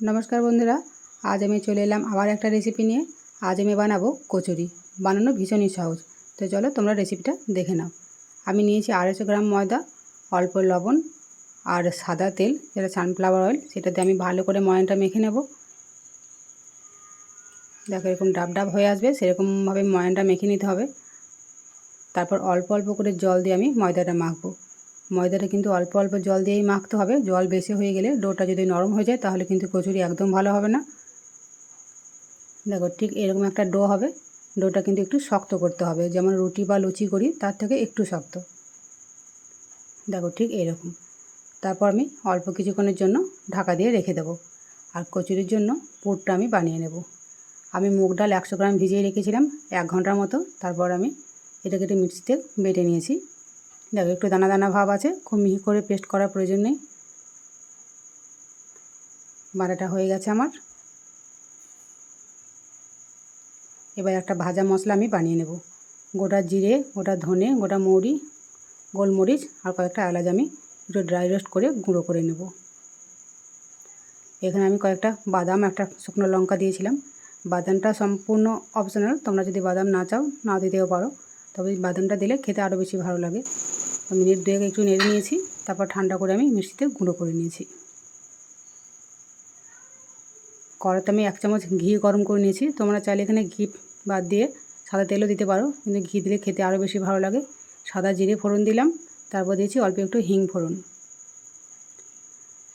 নমস্কার বন্ধুরা, আজ আমি চলে এলাম আবার একটা রেসিপি নিয়ে। আজ আমি বানাবো কচুরি। বানানো ভীষণই সহজ। তো চলো তোমরা রেসিপিটা দেখে নাও। আমি নিয়েছি আড়াইশো গ্রাম ময়দা, অল্প লবণ আর সাদা তেল, যেটা সানফ্লাওয়ার অয়েল সেটাতে আমি ভালো করে ময়নটা মেখে নেব। দেখো এরকম ডাব ডাব হয়ে আসবে, সেরকমভাবে ময়নটা মেখে নিতে হবে। তারপর অল্প অল্প করে জল দিয়ে আমি ময়দাটা মাখবো। ময়দাটা কিন্তু অল্প অল্প জল দিয়েই মাখতে হবে। জল বেশি হয়ে গেলে ডোটা যদি নরম হয়ে যায় তাহলে কিন্তু কচুরি একদম ভালো হবে না। দেখো ঠিক এরকম একটা ডো হবে। ডোটা কিন্তু একটু শক্ত করতে হবে। যেমন রুটি বা লুচি করি, তার থেকে একটু শক্ত। দেখো ঠিক এরকম। তারপর আমি অল্প কিছুক্ষণের জন্য ঢাকা দিয়ে রেখে দেবো। আর কচুরির জন্য পুরটা আমি বানিয়ে নেব। আমি মুগ ডাল একশো গ্রাম ভিজিয়ে রেখেছিলাম এক ঘণ্টার মতো। তারপর আমি এটাকে একটু মিক্সিতে বেটে নিয়েছি। দেখো, একটু দানা দানা ভাব আছে, খুব মিহি করে পেস্ট করার প্রয়োজন নেই। বাটাটা হয়ে গেছে আমার। এবার একটা ভাজা মশলা আমি বানিয়ে নেব। গোটা জিরে, গোটা ধনে, গোটা মৌরি, গোলমরিচ আর কয়েকটা এলাচ আমি একটু ড্রাই রোস্ট করে গুঁড়ো করে নেব। এখানে আমি কয়েকটা বাদাম, একটা শুকনো লঙ্কা দিয়েছিলাম। বাদামটা সম্পূর্ণ অপশনাল তোমরা যদি বাদাম না চাও, না দিতেও পারো। তবে বাদামটা দিলে খেতে আরও বেশি ভালো লাগে। মিনিট দুয়েক একটু নেড়ে নিয়েছি, তারপর ঠান্ডা করে আমি মিষ্টিতে গুঁড়ো করে নিয়েছি। কড়াতে আমি এক চামচ ঘি গরম করে নিয়েছি। তোমরা চাইলে এখানে ঘি বাদ দিয়ে সাদা তেলও দিতে পারো, কিন্তু ঘি দিলে খেতে আরও বেশি ভালো লাগে। সাদা জিরে ফোড়ন দিলাম, তারপর দিয়েছি অল্প একটু হিং ফোড়ন।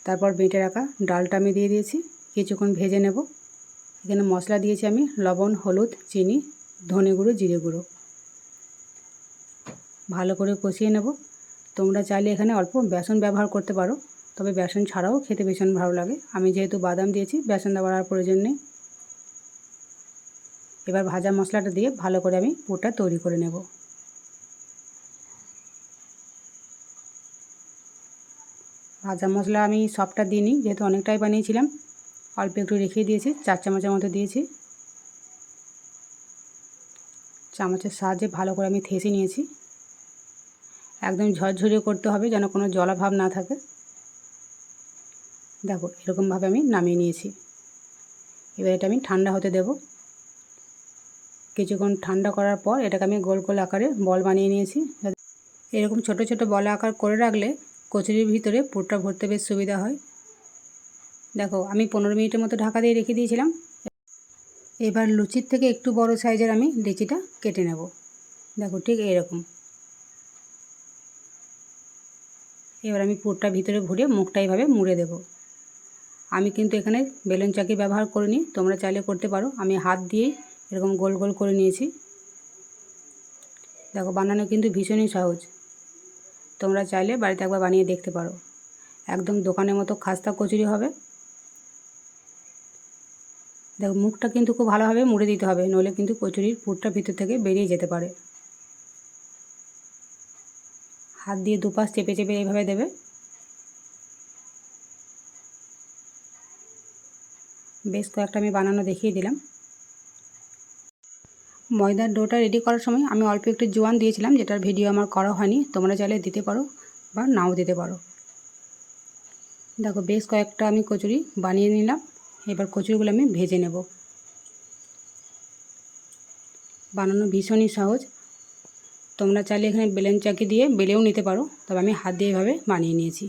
তারপর বেটে রাখা ডালটা আমি দিয়ে দিয়েছি, কিছুক্ষণ ভেজে নেব। এখানে মশলা দিয়েছি আমি লবণ, হলুদ, চিনি, ধনে গুঁড়ো, জিরে গুঁড়ো। ভালো করে কষিয়ে নেব। তোমরা চাইলে এখানে অল্প বেসন ব্যবহার করতে পারো, তবে বেসন ছাড়াও খেতে ভীষণ ভালো লাগে। আমি যেহেতু বাদাম দিয়েছি, বেসন দেওয়ার আর প্রয়োজন নেই। এবার ভাজা মশলাটা দিয়ে ভালো করে আমি পুরটা তৈরি করে নেব। ভাজা মশলা আমি সবটা দিইনি, যেহেতু অনেকটাই বানিয়েছিলাম। অল্প একটু রেখে দিয়েছি, চার চামচের মতো দিয়েছি। চামচের সাহায্যে ভালো করে আমি থেসে নিয়েছি। একদম ঝরঝরে করতে হবে যেন কোনো জলাভাব না থাকে। দেখো, এরকমভাবে আমি নামিয়ে নিয়েছি। এবার এটা আমি ঠান্ডা হতে দেব। কিছুক্ষণ ঠান্ডা করার পর এটাকে আমি গোল গোল আকারে বল বানিয়ে নিয়েছি। এরকম ছোট ছোট বল আকার করে রাখলে কচুরির ভিতরে পুরটা ভরতে বেশ সুবিধা হয়। দেখো, আমি পনেরো মিনিটের মতো ঢাকা দিয়ে রেখে দিয়েছিলাম। এবার লুচির থেকে একটু বড় সাইজের আমি লিচিটা কেটে নেব। দেখো, ঠিক এরকম এবার আমি পুরটা ভিতরে ভরে মুখটা এইভাবে মুড়ে দেব। আমি কিন্তু এখানে বেলুন চাকি ব্যবহার করিনি, তোমরা চাইলে করতে পারো। আমি হাত দিয়েই এরকম গোল গোল করে নিয়েছি। দেখো, বানানো কিন্তু ভীষণই সহজ। তোমরা চাইলে বাড়িতে একবার বানিয়ে দেখতে পারো। একদম দোকানের মতো খাস্তা কচুরি হবে। দেখো, মুখটা কিন্তু খুব ভালোভাবে মুড়ে দিতে হবে, নইলে কিন্তু কচুরির পুরটা ভিতর থেকে বেরিয়ে যেতে পারে। হাত দিয়ে দুপাশ চেপে চেপে এইভাবে দেবে। বেশ কয়েকটা আমি বানানো দেখিয়ে দিলাম। ময়দার ডোটা রেডি করার সময় আমি অল্প একটু জোয়ান দিয়েছিলাম, যেটার ভিডিও আমার করা হয়নি। তোমরা চাইলে দিতে পারো বা নাও দিতে পারো। দেখো, বেশ কয়েকটা আমি কচুরি বানিয়ে নিলাম। এবার কচুরিগুলো আমি ভেজে নেব। বানানো ভীষণই সহজ। তোমরা চাইলে এখানে বেলেন চাকি দিয়ে বেলেও নিতে পারো। তবে আমি হাত দিয়ে এভাবে বানিয়ে নিয়েছি।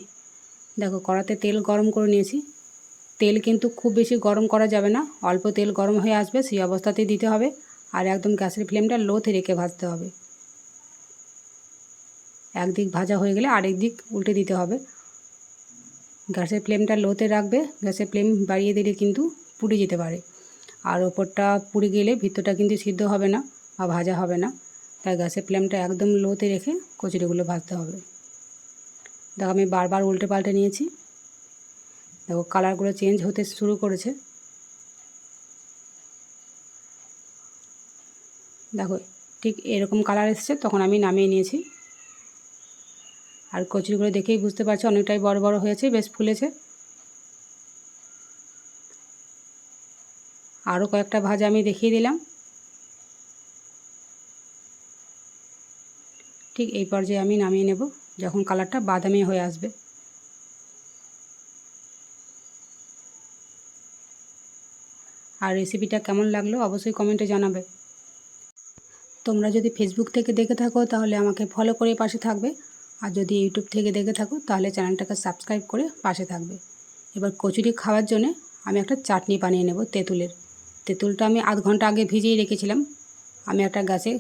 দেখো, কড়াতে তেল গরম করে নিয়েছি। তেল কিন্তু খুব বেশি গরম করা যাবে না। অল্প তেল গরম হয়ে আসবে, সেই অবস্থাতেই দিতে হবে। আর একদম গ্যাসের ফ্লেমটা লোতে রেখে ভাজতে হবে। একদিক ভাজা হয়ে গেলে আরেক দিক উল্টে দিতে হবে। গ্যাসের ফ্লেমটা লোতে রাখবে। গ্যাসের ফ্লেম বাড়িয়ে দিলে কিন্তু পুড়ে যেতে পারে। আর ওপরটা পুড়ে গেলে ভিতরটা কিন্তু সিদ্ধ হবে না বা ভাজা হবে না। তাই গ্যাসের ফ্লেমটা একদম লোতে রেখে কচুরিগুলো ভাজতে হবে। দেখো আমি বারবার উল্টে পাল্টে নিয়েছি। দেখো কালারগুলো চেঞ্জ হতে শুরু করেছে। দেখো ঠিক এরকম কালার এসছে, তখন আমি নামিয়ে নিয়েছি। আর কচুরিগুলো দেখেই বুঝতে পারছি অনেকটাই বড় বড় হয়েছে, বেশ ফুলেছে। আরও কয়েকটা ভাজা আমি দেখিয়ে দিলাম। ঠিক এই পর্যায়ে আমি নামিয়ে নেব, যখন কালারটা বাদামি হয়ে আসবে। আর রেসিপিটা কেমন লাগল অবশ্যই কমেন্টে জানাবে। তোমরা যদি ফেসবুক থেকে দেখে থাকো, তাহলে আমাকে ফলো করে পাশে থাকবে। আর যদি ইউটিউব থেকে দেখে থাকো, তাহলে চ্যানেলটাকে সাবস্ক্রাইব করে পাশে থাকবে। এবার কচুরি খাওয়ার জন্য আমি একটা চাটনি বানিয়ে নেব তেঁতুলের। তেঁতুলটা আমি আধ ঘণ্টা আগে ভিজিয়ে রেখেছিলাম। আমি একটা গাছে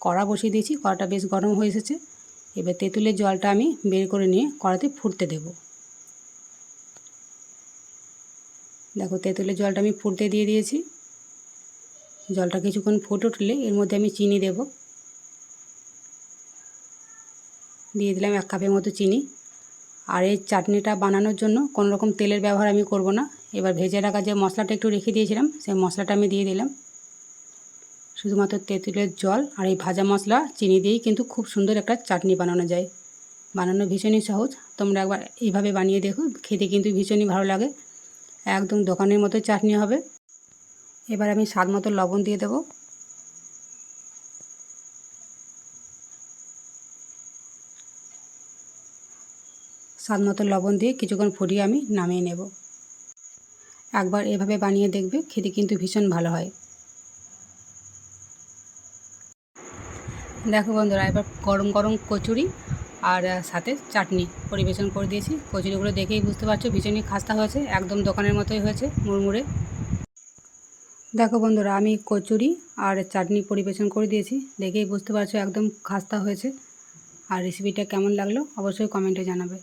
কড়া বসিয়ে দিয়েছি, কড়াটা বেশ গরম হয়ে এসেছে। এবার তেঁতুলের জলটা আমি বের করে নিয়ে কড়াতে ফুটতে দেব। দেখো, তেঁতুলের জলটা আমি ফুটতে দিয়ে দিয়েছি। জলটা কিছুক্ষণ ফুটে উঠলে এর মধ্যে আমি চিনি দেব। দিয়ে দিলাম এক কাপের মতো চিনি। আর এই চাটনিটা বানানোর জন্য কোনো রকম তেলের ব্যবহার আমি করব না। এবার ভেজে রাখা যে মশলাটা একটু রেখে দিয়েছিলাম, সেই মশলাটা আমি দিয়ে দিলাম। শুধুমাত্র তেঁতুলের জল আর এই ভাজা মশলা, চিনি দিয়েই কিন্তু খুব সুন্দর একটা চাটনি বানানো যায়। বানানো ভীষণই সহজ। তোমরা একবার এইভাবে বানিয়ে দেখো, খেতে কিন্তু ভীষণই ভালো লাগে। একদম দোকানের মতো চাটনি হবে। এবার আমি স্বাদ মতো লবণ দিয়ে দেবো। স্বাদ মতো লবণ দিয়ে কিছুক্ষণ ফুটিয়ে আমি নামিয়ে নেব। একবার এভাবে বানিয়ে দেখবে, খেতে কিন্তু ভীষণ ভালো হয়। দেখো বন্ধুরা, এবার গরম গরম কচুরি আর সাথে চাটনি পরিবেশন করে দিয়েছি। কচুরিগুলো দেখেই বুঝতে পারছ, ভীষণই খাস্তা হয়েছে, একদম দোকানের মতোই হয়েছে, মুড়মুড়ে। দেখো বন্ধুরা, আমি কচুরি আর চাটনি পরিবেশন করে দিয়েছি, দেখেই বুঝতে পারছ একদম খাস্তা হয়েছে। আর রেসিপিটা কেমন লাগল, অবশ্যই কমেন্টে জানাবে।